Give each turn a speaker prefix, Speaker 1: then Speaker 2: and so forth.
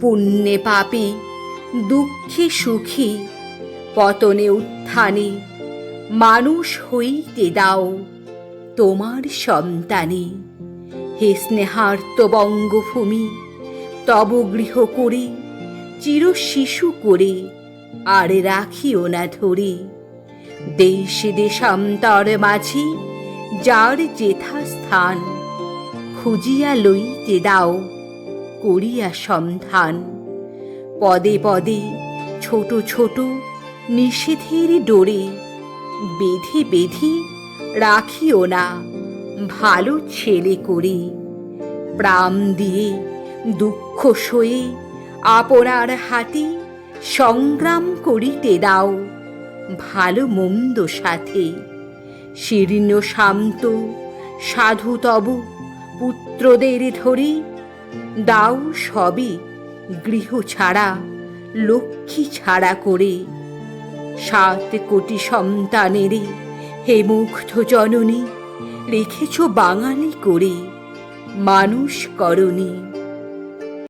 Speaker 1: পুণ্যে পাপে, দুঃখে সুখী, পতনে উত্থানে, মানুষ হইতে দাও তোমার সন্তানে। হে স্নেহার্ত বঙ্গভূমি, তব গৃহ করে, চির শিশু করে, আর রাখিও না ধরে। দেশে দেশান্তর মাঝি, যার যেথা স্থান খুঁজিয়া লইতে দাও। করিয়া সন্ধান। পদে পদে ছোট ছোট নিষেধের ডোরে বেঁধে বেঁধে রাখিও না ভালো ছেলে করে। প্রাণ দিয়ে দুঃখ সয়ে আপনার হাতে সংগ্রাম করিতে দাও ভালো মন্দ সাথে। শীর্ণ শান্ত সাধু তব পুত্রদের ধরে দাও সবে গৃহ ছাড়া, লক্ষ্মী ছাড়া করে। সাত কোটি সন্তানেরে হে মুগ্ধ জননী রেখেছ বাঙালি করে। মানুষ করণী